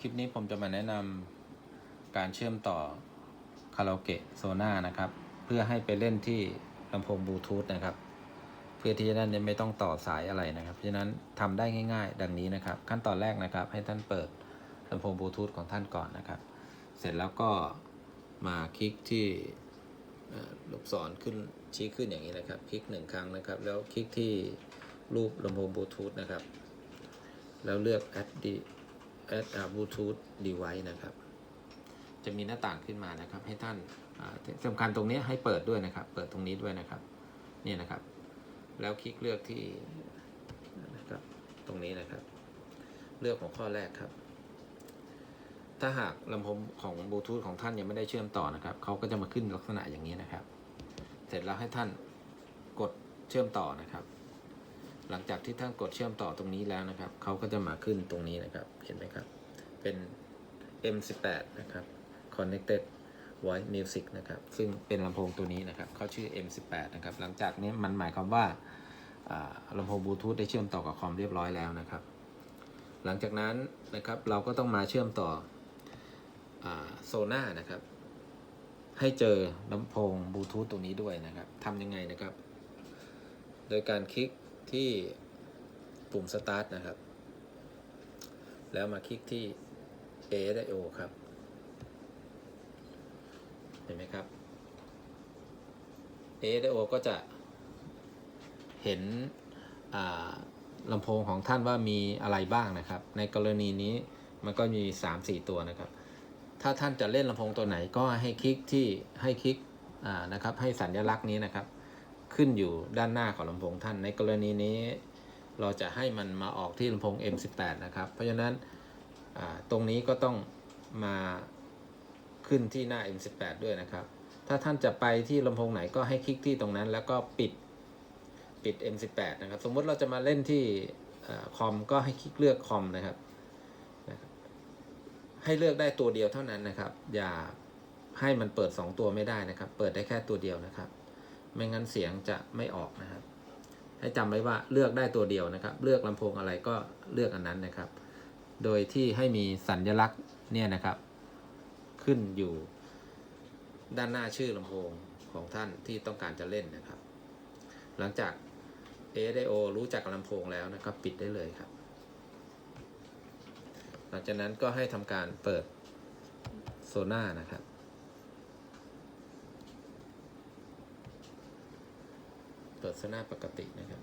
คลิปนี้ผมจะมาแนะนำการเชื่อมต่อคาราโอเกะโซน่านะครับ เพื่อให้ไปเล่นที่ลำโพงบลูทูธนะครับ เพื่อที่จะนั้นไม่ต้องต่อสายอะไรนะครับ เพราะฉะนั้นทำได้ง่าย ๆ ดังนี้นะครับ ขั้นตอนแรกนะครับ ให้ท่านเปิดลำโพงบลูทูธของท่านก่อนนะครับ เสร็จแล้วก็มาคลิกที่ลูกศรขึ้นชี้ขึ้นอย่างนี้นะครับ คลิกหนึ่งครั้งนะครับ แล้วคลิกที่รูปลำโพงบลูทูธนะครับ แล้วเลือก add add a bluetooth device นะครับ จะมีหน้าต่างขึ้นมานะครับ ให้ท่านอ่าที่สำคัญตรงนี้ให้เปิดด้วยนะครับ เปิดตรงนี้ด้วยนะครับ นี่นะครับ แล้วคลิกเลือกที่นะครับตรงนี้นะครับ เลือกหัวข้อแรกครับ ถ้าหากลำโพงของบลูทูธของท่านยังไม่ได้เชื่อมต่อนะครับเขาก็จะมาขึ้นลักษณะอย่างนี้นะครับ เสร็จแล้วให้ท่านกดเชื่อมต่อนะครับ หลังจากที่ท่านกดเชื่อมต่อตรงนี้แล้วนะครับ เขาก็จะมาขึ้นตรงนี้นะครับ เห็นไหมครับ เป็น M18 นะครับ Connected Voice Music นะครับ ซึ่งเป็นลำโพงตัวนี้นะครับ เขาชื่อ M18 นะครับ หลังจากนี้มันหมายความว่าลำโพงบลูทูธได้เชื่อมต่อกับคอมเรียบร้อยแล้วนะครับ หลังจากนั้นนะครับเราก็ต้องมาเชื่อมต่อโซน่านะครับ ให้เจอลำโพงบลูทูธตรงนี้ด้วยนะครับทำยังไงนะครับ โดยการคลิก ที่ปุ่ม Start นะครับ แล้วมาคลิกที่ A และ O ครับ เห็นไหมครับ A และ O ก็จะเห็นลำโพงของท่านว่ามีอะไรบ้างนะครับ ในกรณีนี้มันก็มี 3-4 ตัวนะครับ ถ้าท่านจะเล่นลำโพงตัวไหนก็ให้คลิกที่ให้คลิกนะครับให้สัญลักษณ์นี้นะครับ ขึ้นอยู่ด้านหน้าของลำโพงท่าน ในกรณีนี้ เราจะให้มันมาออกที่ลำโพง M18 นะครับ เพราะฉะนั้นตรงนี้ก็ต้องมาขึ้นที่หน้า M18 ด้วยนะครับ ถ้าท่านจะไปที่ลำโพงไหนก็ให้คลิกที่ตรงนั้นแล้วก็ปิดปิด M18 นะครับ สมมติเราจะมาเล่นที่คอมก็ให้คลิกเลือกคอมนะครับนะครับให้เลือกได้ตัวเดียวเท่านั้นนะครับ อย่าให้มันเปิด 2 ตัวไม่ได้นะครับ เปิดได้แค่ตัวเดียวนะครับ ไม่งั้นเสียงจะไม่ออกนะครับ ให้จำไว้ว่าเลือกได้ตัวเดียวนะครับ เลือกลำโพงอะไรก็เลือกอันนั้นนะครับ โดยที่ให้มีสัญลักษณ์เนี่ยนะครับ ขึ้นอยู่ด้านหน้าชื่อลำโพงของท่านที่ต้องการจะเล่นนะครับ หลังจาก ASIO รู้จักลำโพงแล้วนะครับ ปิดได้เลยครับ หลังจากนั้นก็ให้ทำการเปิดโซน่านะครับ เปิดโซน่าปกตินะครับ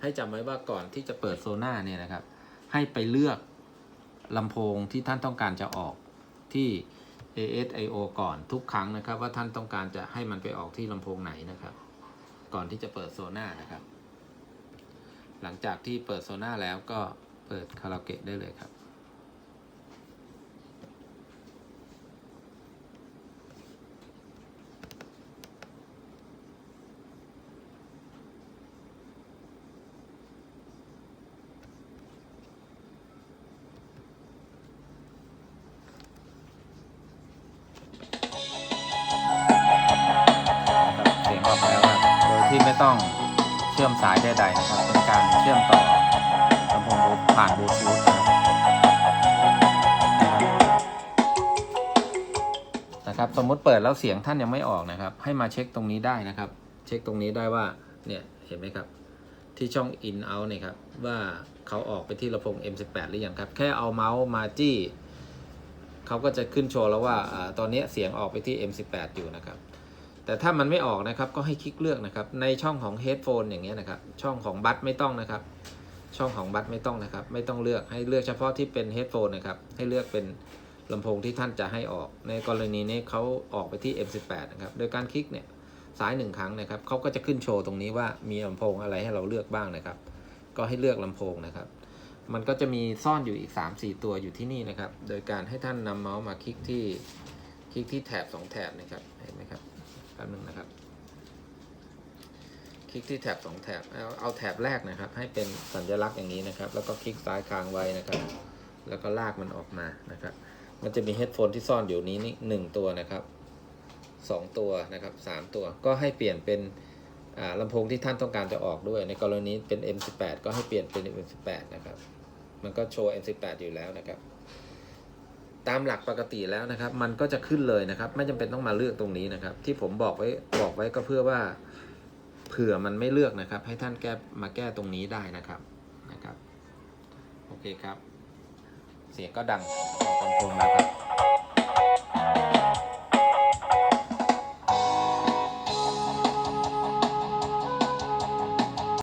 ให้จำไว้ว่าก่อนที่จะเปิดโซน่าเนี่ยนะครับ ให้ไปเลือกลำโพงที่ท่านต้องการจะออกที่ ASIO ก่อนทุกครั้งนะครับ ว่าท่านต้องการจะให้มันไปออกที่ลำโพงไหนนะครับ ก่อนที่จะเปิดโซน่านะครับ หลังจากที่เปิดโซน่าแล้วก็เปิดคาราโอเกะได้เลยครับ ต้องเชื่อมสายใดๆนะครับ เป็นการเชื่อมต่อลำโพงบูผ่านบลูทูธนะครับนะครับสมมติเปิดแล้วเสียงท่านยังไม่ออกนะครับ ให้มาเช็คตรงนี้ได้นะครับ เช็คตรงนี้ได้ว่าเนี่ยเห็นไหมครับ ที่ช่อง in out เนี่ยครับว่าเขาออกไปที่ลำโพง M18 หรือยังครับ แค่เอาเมาส์มาจี้เขาก็จะขึ้นโชว์แล้วว่าอาตอนนี้เสียงออกไปที่ M18 อยู่นะครับ แต่ถ้ามันไม่ออกนะครับก็ให้คลิกเลือกนะครับ ในช่องของ headphone อย่างเงี้ยนะครับ ช่องของบัตไม่ต้องนะครับ ช่องของบัตไม่ต้องนะครับ ไม่ต้องเลือกให้เลือกเฉพาะที่เป็น headphone นะครับ ให้เลือกเป็นลำโพงที่ท่านจะให้ออก ในกรณีนี้เขาออกไปที่ M18 นะครับ โดยการคลิกเนี่ยซ้ายหนึ่งครั้งนะครับเขาก็จะขึ้นโชว์ตรงนี้ว่ามีลำโพงอะไรให้เราเลือกบ้างนะครับ ก็ให้เลือกลำโพงนะครับ มันก็จะมีซ่อนอยู่อีก 3-4 ตัวอยู่ที่นี่นะครับ โดยการให้ท่านนำเมาส์มาคลิกที่คลิกที่แถบ2แถบนะครับ เห็นไหมครับ แป๊บนึงนะครับ คลิกที่แถบ2แถบเอาเอาแถบแรกนะครับ ให้เป็นสัญลักษณ์อย่างนี้นะครับ แล้วก็คลิกซ้ายค้างไว้นะครับ แล้วก็ลากมันออกมานะครับ มันจะมีเฮดโฟนที่ซ่อนอยู่นี้นี่หนึ่งตัวนะครับสองตัวนะครับสามตัวก็ให้เปลี่ยนเป็นลำโพงที่ท่านต้องการจะออกด้วย ในกรณีเป็น M18 ก็ให้เปลี่ยนเป็น M18 นะครับ มันก็โชว์ M18 อยู่แล้วนะครับ ตามหลักปกติแล้วนะครับ มันก็จะขึ้นเลยนะครับ ไม่จำเป็นต้องมาเลือกตรงนี้นะครับ ที่ผมบอกไว้บอกไว้ก็เพื่อว่าเผื่อมันไม่เลือกนะครับ ให้ท่านแก้มาแก้ตรงนี้ได้นะครับนะครับ โอเคครับ เสียงก็ดังออกลำโพงแล้วครับ